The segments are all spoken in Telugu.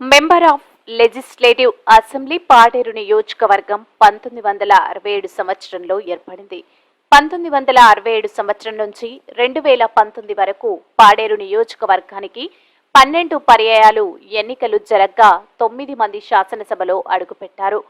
Member of legislative assembly Paderu నియోజకవర్గం పంతొమ్మిది వందల అరవై ఏడు సంవత్సరంలో ఏర్పడింది. పంతొమ్మిది వందల అరవై ఏడు సంవత్సరం నుంచి రెండు వేల పంతొమ్మిది వరకు పాడేరు నియోజకవర్గానికి పన్నెండు పర్యాయాలు ఎన్నికలు జరగ్గా తొమ్మిది మంది శాసనసభలో అడుగుపెట్టారు.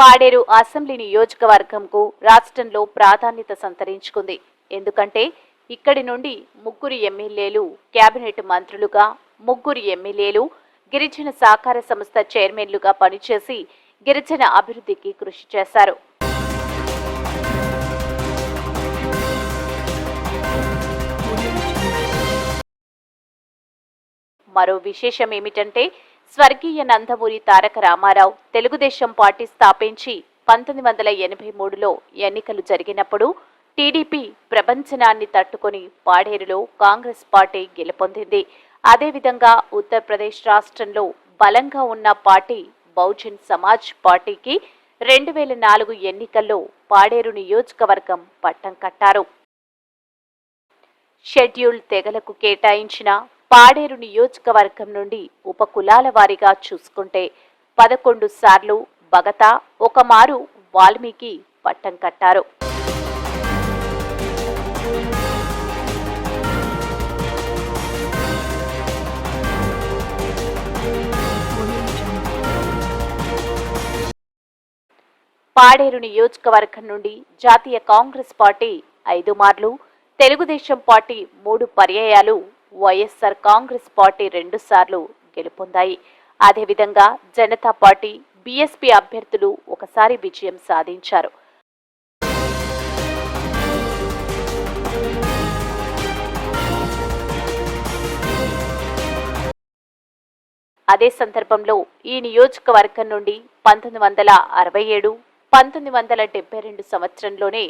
పాడేరు అసెంబ్లీ నియోజకవర్గంకు రాష్ట్రంలో ప్రాధాన్యత సంతరించుకుంది. ఎందుకంటే ఇక్కడి నుండి ముగ్గురు ఎమ్మెల్యేలు కేబినెట్ మంత్రులుగా ముగ్గురు ఎమ్మెల్యేలు గిరిజన సహకార సంస్థ చైర్మన్లుగా పనిచేసి గిరిజన అభివృద్ధికి కృషి చేశారు. మరో విశేషం ఏమిటంటే స్వర్గీయ నందమూరి తారక రామారావు తెలుగుదేశం పార్టీ స్థాపించి పంతొమ్మిది వందల ఎనభై మూడులో ఎన్నికలు జరిగినప్పుడు టీడీపీ ప్రపంచనాన్ని తట్టుకొని పాడేరులో కాంగ్రెస్ పార్టీ గెలుపొందింది. అదేవిధంగా ఉత్తరప్రదేశ్ రాష్ట్రంలో బలంగా ఉన్న పార్టీ బహుజన్ సమాజ్ పార్టీకి రెండు వేల నాలుగు ఎన్నికల్లో పాడేరు నియోజకవర్గం పట్టం కట్టారు. షెడ్యూల్ తెగలకు కేటాయించిన పాడేరు నియోజకవర్గం నుండి ఉపకులాల వారీగా చూసుకుంటే పదకొండు సార్లు బగతా ఒకమారు వాల్మీకి పట్టం కట్టారు. పాడేరు నియోజకవర్గం నుండి జాతీయ కాంగ్రెస్ పార్టీ ఐదు మార్లు తెలుగుదేశం పార్టీ మూడు పర్యాయాలు వైఎస్ఆర్ కాంగ్రెస్ పార్టీ రెండుసార్లు గెలుపొందాయి. అదేవిధంగా జనతా పార్టీ బీఎస్పీ అభ్యర్థులు ఒకసారి విజయం సాధించారు. అదే సందర్భంలో ఈ నియోజకవర్గం నుండి పంతొమ్మిది వందల అరవై ఏడు పంతొమ్మిది వందల డెబ్బై రెండు సంవత్సరంలోనే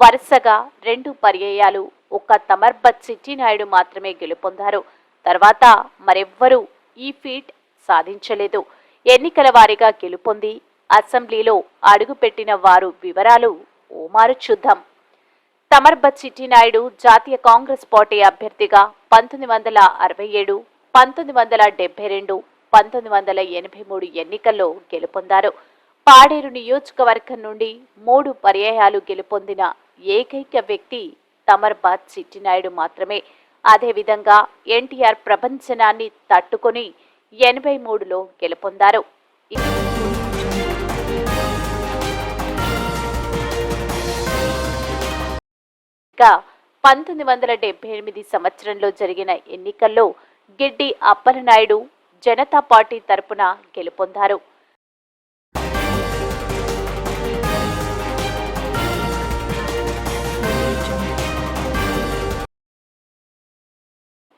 వరుసగా రెండు పర్యాయాలు. ఒక్క తమర్బత్ సిట్టినాయుడు మాత్రమే గెలుపొందారు. తర్వాత మరెవ్వరూ ఈ ఫీట్ సాధించలేదు. ఎన్నికల వారీగా గెలుపొంది అసెంబ్లీలో అడుగుపెట్టిన వారు వివరాలు ఓమారు చూద్దాం. తమర్బత్ చిట్టినాయుడు జాతీయ కాంగ్రెస్ పార్టీ అభ్యర్థిగా పంతొమ్మిది వందల అరవై ఏడు పంతొమ్మిది వందల డెబ్బై రెండు పంతొమ్మిది వందల ఎనభై మూడు ఎన్నికల్లో గెలుపొందారు. పాడేరు నియోజకవర్గం నుండి మూడు పర్యాయాలు గెలుపొందిన ఏకైక వ్యక్తి తమర్బాద్ చిట్టినాయుడు మాత్రమే. అదేవిధంగా ఎన్టీఆర్ ప్రపంచనాన్ని తట్టుకొని ఎనభై మూడులో గెలుపొందారు. ఇక పంతొమ్మిది వందల డెబ్బై ఎనిమిది సంవత్సరంలో జరిగిన ఎన్నికల్లో గిడ్డి అప్పలనాయుడు జనతా పార్టీ తరపున గెలుపొందారు.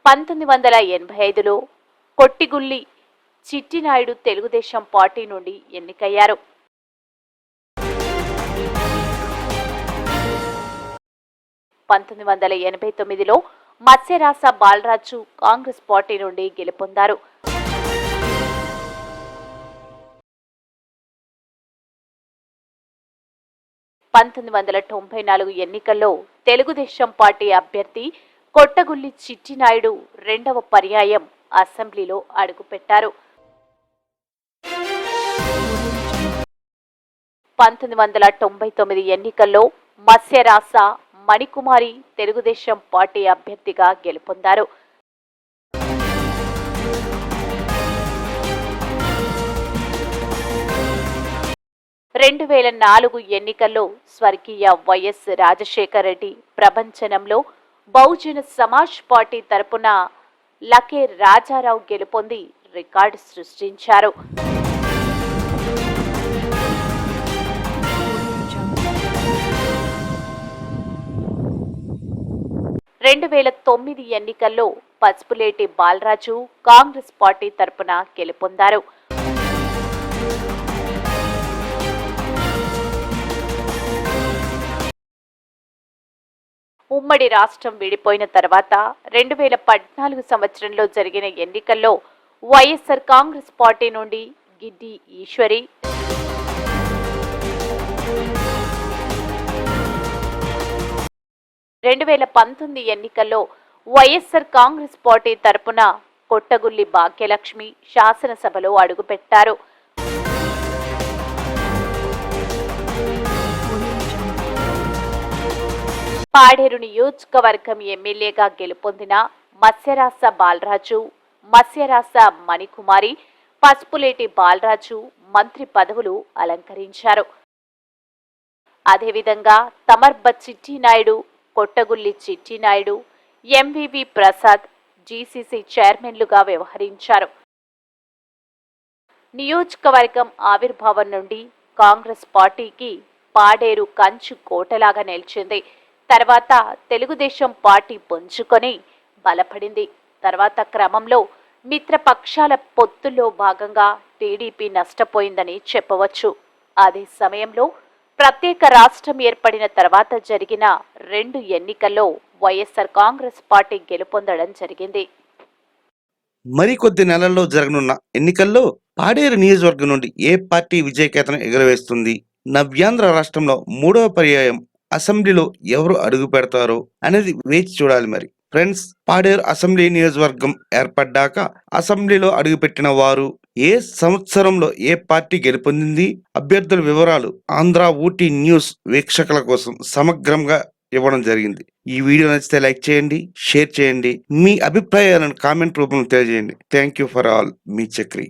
పంతొమ్మిది వందల ఎనభై ఐదులో కొట్టిగుల్లి చిట్టినాయుడు తెలుగుదేశం పార్టీ నుండి ఎన్నికయ్యారు. పంతొమ్మిది వందల ఎనభై తొమ్మిదిలో మత్స్యరాస బాలరాజు కాంగ్రెస్ పార్టీ నుండి గెలుపొందారు. పంతొమ్మిది వందల తొంభై నాలుగు ఎన్నికల్లో తెలుగుదేశం పార్టీ అభ్యర్థి కొట్టగుల్లి చిట్టినాయుడు రెండవ పర్యాయం అసెంబ్లీలో అడుగుపెట్టారు. పంతొమ్మిది వందల తొంభై తొమ్మిది ఎన్నికల్లో మత్స్యరాస మణికుమారి తెలుగుదేశం పార్టీ అభ్యర్థిగా గెలుపొందారు. రెండు వేల నాలుగు ఎన్నికల్లో స్వర్గీయ వైఎస్ రాజశేఖర రెడ్డి ప్రపంచనంలో బహుజన సమాజ్ పార్టీ తరపున లకే రాజారావు గెలుపొంది రికార్డు సృష్టించారు. రెండు వేల తొమ్మిది ఎన్నికల్లో పసుపులేటి బాలరాజు కాంగ్రెస్ పార్టీ తరపున గెలుపొందారు. ఉమ్మడి రాష్ట్రం విడిపోయిన తర్వాత రెండు వేల పద్నాలుగు సంవత్సరంలో జరిగిన ఎన్నికల్లో వైఎస్ఆర్ కాంగ్రెస్ పార్టీ నుండి గిడ్డి ఈశ్వరి. రెండు వేల పంతొమ్మిది ఎన్నికల్లో వైఎస్ఆర్ కాంగ్రెస్ పార్టీ తరపున కొట్టగుల్లి భాగ్యలక్ష్మి శాసనసభలో అడుగుపెట్టారు. పాడేరు నియోజకవర్గం ఎమ్మెల్యేగా గెలుపొందిన మత్స్యరాస బాలరాజు మత్స్యరాస మణికుమారి పసుపులేటి బాలరాజు మంత్రి పదవులు అలంకరించారు. అదేవిధంగా తమర్బ చిట్టినాయుడు కొట్టగుల్లి చిట్టినాయుడు ఎంవివి ప్రసాద్ జీసీసీ చైర్మన్లుగా వ్యవహరించారు. నియోజకవర్గం ఆవిర్భావం నుండి కాంగ్రెస్ పార్టీకి పాడేరు కంచు కోటలాగా నిలిచింది. తర్వాత తెలుగుదేశం పార్టీ పుంజుకొని బలపడింది. తర్వాత క్రమంలో మిత్రపక్షాల పొత్తుల్లో భాగంగా టీడీపీ నష్టపోయిందని చెప్పవచ్చు. అదే సమయంలో ప్రత్యేక రాష్ట్రం ఏర్పడిన తర్వాత జరిగిన రెండు ఎన్నికల్లో వైఎస్ఆర్ కాంగ్రెస్ పార్టీ గెలుపొందడం జరిగింది. మరికొద్ది నెలల్లో జరగనున్న ఎన్నికల్లో పాడేరు నియోజకవర్గం నుండి ఏ పార్టీ విజయకేతనం ఎగురవేస్తుంది? నవ్యాంధ్ర రాష్ట్రంలో మూడవ పర్యాయం అసెంబ్లీలో ఎవరు అడుగు పెడతారో అనేది వేచి చూడాలి మరి. ఫ్రెండ్స్ పాడేరు అసెంబ్లీ నియోజకవర్గం ఏర్పడ్డాక అసెంబ్లీలో అడుగుపెట్టిన వారు ఏ సంవత్సరంలో ఏ పార్టీ గెలుపొందింది? అభ్యర్థుల వివరాలు ఆంధ్ర ఊటీ న్యూస్ వీక్షకుల కోసం సమగ్రంగా ఇవ్వడం జరిగింది. ఈ వీడియో నచ్చితే లైక్ చేయండి షేర్ చేయండి మీ అభిప్రాయాలను కామెంట్ రూపంలో తెలియజేయండి. Thank you for all. Me Chakri.